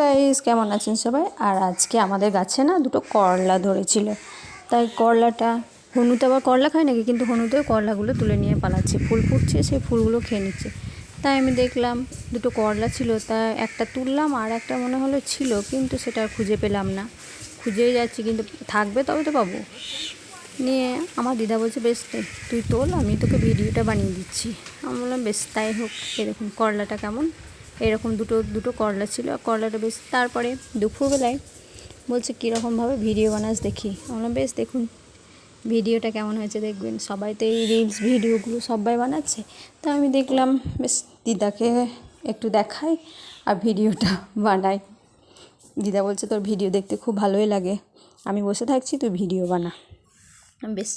Guys কেমন আছেন সবাই? আর আজকে আমাদের গাছে না দুটো করলা ধরেছিল। তাই করলাটা, হনুতে আবার করলা খায় নাকি? কিন্তু হনুতে করলাগুলো তুলে নিয়ে পালাচ্ছে। ফুল ফুটছে, সেই ফুলগুলো খেয়ে নিচ্ছে। তাই আমি দেখলাম দুটো করলা ছিল। তা একটা তুললাম আর একটা মনে হলো ছিল, কিন্তু সেটা খুঁজে পেলাম না। খুঁজেই যাচ্ছি, কিন্তু থাকবে তবে তো পাবো। নিয়ে আমার দিদা বলছে, বেশ তুই তোল, আমি তোকে ভিডিওটা বানিয়ে দিচ্ছি। আমি বললাম, বেশ, তাই হোক দেখুন, করলাটা কেমন? এরকম দুটো দুটো করলা ছিল। করলাটা বেশ, তারপরে দুপুরবেলায় বলছে কীরকমভাবে ভিডিও বানাস দেখি। আমি বললাম, বেশ, দেখুন, ভিডিওটা কেমন হয়েছে দেখবেন। সবাই তো এই রিলস ভিডিওগুলো সবাই বানাচ্ছে। তা আমি দেখলাম, বেশ, দিদাকে একটু দেখাই আর ভিডিওটা বানাই। দিদা বলছে, তোর ভিডিও দেখতে খুব ভালোই লাগে। আমি বসে থাকছি, তুই ভিডিও বানা। বেশ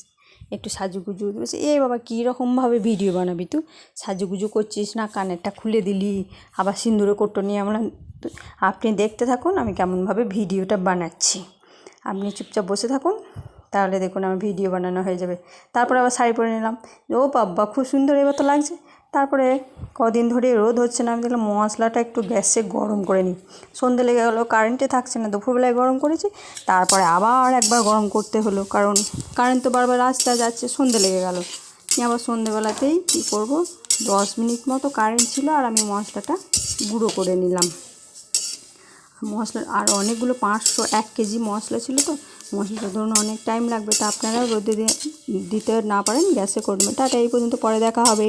একটু সাজুগুজু বলছে, এ বাবা কীরকমভাবে ভিডিও বানাবি তুই? সাজুগুজু করছিস না, কানেরটা খুলে দিলি, আবার সিন্দুরে কোটো নিয়ে আমরা আপনি দেখতে থাকুন, আমি কেমনভাবে ভিডিওটা বানাচ্ছি। আপনি চুপচাপ বসে থাকুন, তাহলে দেখুন আমার ভিডিও বানানো হয়ে যাবে। তারপর আবার শাড়ি পরে নিলাম। ও বাবা, খুব সুন্দর এবার তো লাগছে। তারপরে কদিন ধরে রোদ হচ্ছে না। আমি দেখলাম মশলাটা একটু গ্যাসে গরম করে নিই। সন্ধে লেগে গেলো কারেন্টে থাকছে না, দুপুরবেলায় গরম করেছি, তারপরে আবার একবার গরম করতে হলো, কারণ কারেন্ট তো বারবার আসতে যাচ্ছে, সন্ধে লেগে গেলো। আবার সন্ধেবেলাতেই কী করব, দশ মিনিট মতো কারেন্ট ছিল আর আমি মশলাটা গুঁড়ো করে নিলাম। মশলা আর অনেকগুলো পাঁচশো এক কেজি মশলা ছিল তো, মশলাটা ধরুন অনেক টাইম লাগবে, তা আপনারা রোদে দিতে না পারেন, গ্যাসে করবেন। টাটা, এই পর্যন্ত, পরে দেখা হবে।